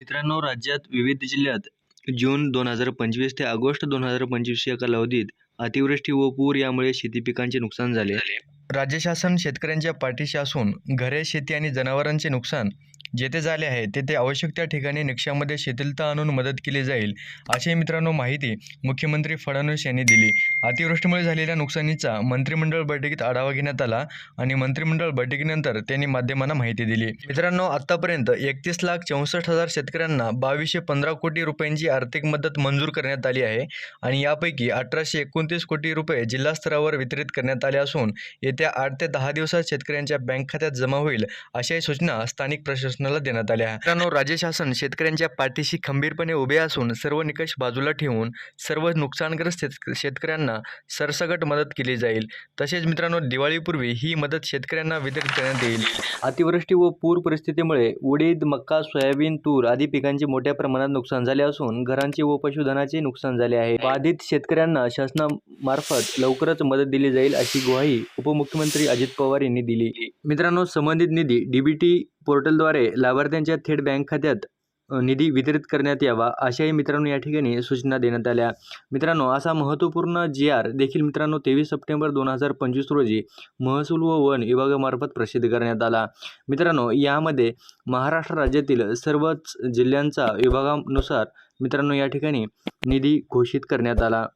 मित्रांनो राज्यात विविध जिल्ह्यात जून दोन हजार पंचवीस ते ऑगस्ट दोन हजार पंचवीस या कालावधीत अतिवृष्टी व पूर यामुळे शेती पिकांचे नुकसान झाले. राज्य शासन शेतकऱ्यांच्या पाठीशी असून घरे शेती आणि जनावरांचे नुकसान जेथे झाले आहे तेथे आवश्यक त्या ठिकाणी निकषामध्ये शिथिलता आणून मदत केली जाईल अशी मित्रांनो माहिती मुख्यमंत्री फडणवीस यांनी दिली. अतिवृष्टीमुळे झालेल्या नुकसानीचा मंत्रिमंडळ बैठकीत आढावा घेण्यात आला आणि मंत्रिमंडळ बैठकीनंतर त्यांनी माध्यमांना माहिती दिली. मित्रांनो आतापर्यंत एकतीस लाख चौसष्ट हजार शेतकऱ्यांना बावीसशे पंधरा कोटी रुपयांची आर्थिक मदत मंजूर करण्यात आली आहे आणि यापैकी अठराशे एकोणतीस कोटी रुपये जिल्हा स्तरावर वितरित करण्यात आले असून येत्या आठ ते दहा दिवसात शेतकऱ्यांच्या बँक खात्यात जमा होईल अशाही सूचना स्थानिक प्रशासनाला देण्यात आल्या. मित्रांनो राज्य शासन शेतकऱ्यांच्या पाठीशी खंबीरपणे उभे असून सर्व निकष बाजूला ठेवून सर्व नुकसानग्रस्त शेत शेतकऱ्यांना सरसकट मदत केली जाईल. तसेच मित्रांनो दिवाळीपूर्वी ही मदत शेतकऱ्यांना वितरित करण्यात येईल. अतिवृष्टी व पूर परिस्थितीमुळे उडीद मक्का सोयाबीन तूर आदी पिकांचे मोठ्या प्रमाणात नुकसान झाले असून घरांचे व पशुधनाचे नुकसान झाले आहे. बाधित शेतकऱ्यांना शासनामार्फत लवकरच मदत दिली जाईल अशी ग्वाही उपमुख्यमंत्री अजित पवार यांनी दिली. मित्रांनो संबंधित निधी डीबीटी पोर्टलद्वारे लाभार्थ्यांच्या थेट बँक खात्यात निधी वितरित करण्यात यावा अशाही मित्रांनो या ठिकाणी सूचना देण्यात आल्या. मित्रांनो असा महत्त्वपूर्ण जी आर देखील मित्रांनो तेवीस सप्टेंबर दोन हजार पंचवीस रोजी महसूल व वन विभागामार्फत प्रसिद्ध करण्यात आला. मित्रांनो यामध्ये महाराष्ट्र राज्यातील सर्वच जिल्ह्यांचा विभागानुसार मित्रांनो या ठिकाणी निधी घोषित करण्यात आला.